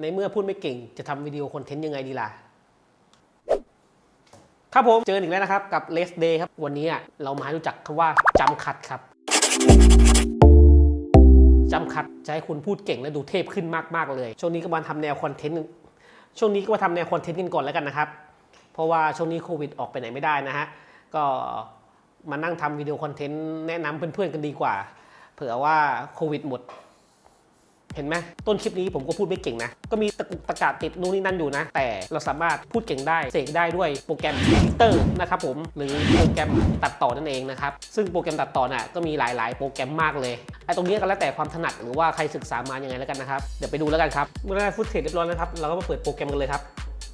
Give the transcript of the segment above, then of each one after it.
ในเมื่อพูดไม่เก่งจะทำวิดีโอคอนเทนต์ยังไงดีล่ะครับผมเจออีกแล้วนะครับกับ Let's Day ครับ วันนี้เรามารู้จักคำว่าจำคัดครับจำคัดจะให้คุณพูดเก่งและดูเทพขึ้นมาก ๆ เลย ช่วงนี้ก็มาทำแนวคอนเทนต์ช่วงนี้ก็มาทำแนวคอนเทนต์กันก่อนแล้วกันนะครับ เพราะว่าช่วงนี้โควิดออกไปไหนไม่ได้นะฮะก็มานั่งทำวิดีโอคอนเทนต์แนะนำเพื่อนๆกันดีกว่า เผื่อว่าโควิดหมด เห็นไหมต้นคลิปนี้ผมก็พูดไม่เก่งนะ ก็มีตะกุกตะกาติดนู่นนี่นั่นอยู่นะ แต่เราสามารถพูดเก่งได้เสกได้ด้วยโปรแกรม Editor นะครับผมหรือโปรแกรมตัดต่อนั่นเองนะครับซึ่งโปรแกรมตัดต่อน่ะก็มีหลายๆ โปรแกรมมากเลยไอ้ตรงนี้ก็แล้วแต่ความถนัดหรือว่าใครศึกษามายังไงแล้วกันนะครับเดี๋ยวไปดูแล้วกันครับเมื่อได้ฟุตเทจเรียบร้อยแล้วครับเราก็มาเปิดโปรแกรมกันเลยครับ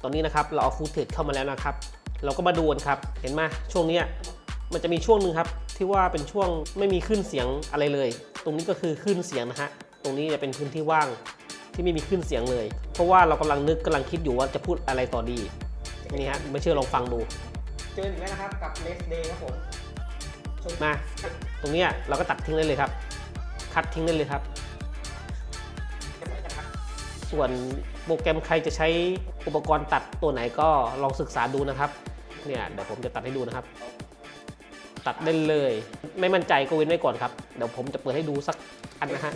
ตอนนี้นะครับเราเอาฟุตเทจเข้ามาแล้วนะครับเราก็มาดูกันครับเห็นไหมช่วงนี้มันจะมีช่วงหนึ่งครับที่ว่าเป็นช่วงไม่มีขึ้นเสียงอะไรเลย ตรงนี้ก็คือขึ้นเสียงนะฮะ ตรงนี้จะเป็นพื้นที่ว่างที่ไม่มีขึ้นเสียงเลย เพราะว่าเรากำลังนึกกำลังคิดอยู่ว่าจะพูดอะไรต่อดีนี่ฮะไม่เชื่อลองฟังดูเจออีกแล้วนะครับกับ Next Day ครับผมมาตรงเนี้ยเราก็ตัดทิ้งได้เลยครับ คัดทิ้งได้เลยครับ ส่วนโปรแกรมใครจะใช้อุปกรณ์ตัดตัวไหนก็ลองศึกษาดูนะครับเนี่ยเดี๋ยวผมจะตัดให้ดูนะครับ ตัดได้เลย ไม่มั่นใจก็เว้นไว้ก่อนครับ เดี๋ยวผมจะเปิดให้ดูสักอันนะฮะ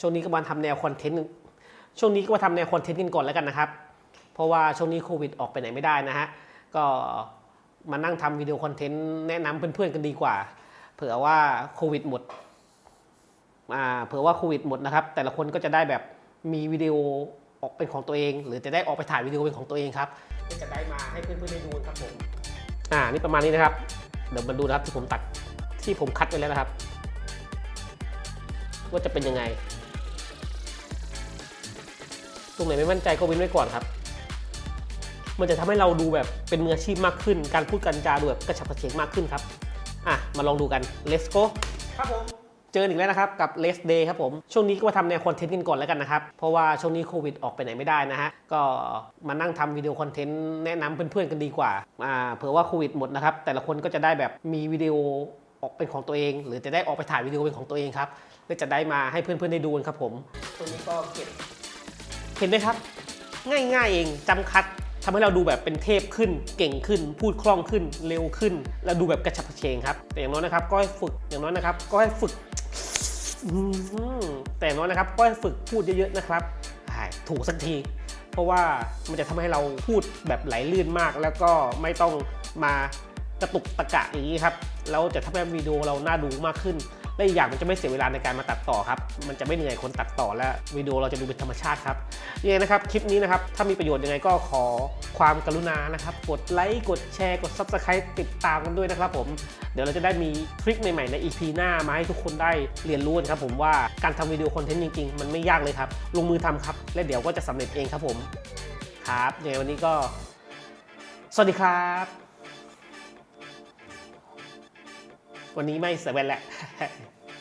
ช่วงนี้ก็มาทำแนวคอนเทนต์ช่วงนี้ก็มาทำแนวคอนเทนต์กันก่อนแล้วกันนะครับ เพราะว่าช่วงนี้โควิดออกไปไหนไม่ได้นะฮะก็มานั่งทำวิดีโอคอนเทนต์แนะนำเพื่อนๆกันดีกว่า เผื่อว่าโควิดหมดอ่าเผื่อว่าโควิดหมดนะครับ แต่ละคนก็จะได้แบบมีวิดีโอออกเป็นของตัวเอง หรือจะได้ออกไปถ่ายวิดีโอเป็นของตัวเองครับก็จะได้มาให้เพื่อนๆได้ดูครับผมอ่านี่ประมาณนี้นะครับ เดี๋ยวมาดูนะครับที่ผมตัดที่ผมคัดไว้แล้วนะครับ ว่าจะเป็นยังไง ตรงไหนไม่มั่นใจก็เว้นไว้ก่อนครับ มันจะทำให้เราดูแบบเป็นมืออาชีพมากขึ้น การพูดกันจาดูแบบกระฉับกระเฉงมากขึ้นครับ อะ มาลองดูกัน let's go ครับผม เจออีกแล้วนะครับ กับ Let's Day ครับผม ช่วงนี้ก็มาทำแนวคอนเทนต์กันก่อนแล้วกันนะครับ เพราะว่าช่วงนี้โควิดออกไปไหนไม่ได้นะฮะ ก็มานั่งทำวิดีโอคอนเทนต์แนะนำเพื่อนๆกันดีกว่าอ่าเผื่อว่าโควิดหมดนะครับ แต่ละคนก็จะได้แบบมีวิดีโอออกเป็นของตัวเอง หรือจะได้ออกไปถ่ายวิดีโอเป็นของตัวเองครับก็จะได้มาให้เพื่อนๆได้ดูกันครับผมตรงนี้ก็เก็บเห็นไหมครับ ง่ายๆเองจำคัดทำให้เราดูแบบเป็นเทพขึ้น เก่งขึ้น พูดคล่องขึ้น เร็วขึ้น แล้วดูแบบกระฉับกระเฉงครับ แต่อย่างน้อยนะครับ ก็ให้ฝึก อย่างน้อยนะครับ ก็ให้ฝึก แต่อย่างน้อยนะครับก็ฝึกพูดเยอะๆนะครับถูกสักที เพราะว่ามันจะทำให้เราพูดแบบไหลลื่นมาก แล้วก็ไม่ต้องมากระตุกตะกะอย่างนี้ครับ แล้วจะทำให้วิดีโอเราน่าดูมากขึ้น และอีกอย่างมันจะไม่เสียเวลาในการมาตัดต่อครับ มันจะไม่เหนื่อยคนตัดต่อและวิดีโอเราจะดูเป็นธรรมชาติครับยังไงนะครับคลิปนี้นะครับถ้ามีประโยชน์ยังไงก็ขอความกรุณานะครับกดไลค์กดแชร์กด Subscribe ติดตามกันด้วยนะครับผมเดี๋ยวเราจะได้มีทริคใหม่ๆใน EP หน้ามาให้ทุกคนได้เรียนรู้กันครับผมว่าการทำวิดีโอคอนเทนต์จริงๆ มันไม่ยากเลยครับ ลงมือทำครับ และเดี๋ยวก็จะสำเร็จเองครับผม ครับยังไงวันนี้ก็ สวัสดีครับ วันนี้ไม่เซเว่นแหละ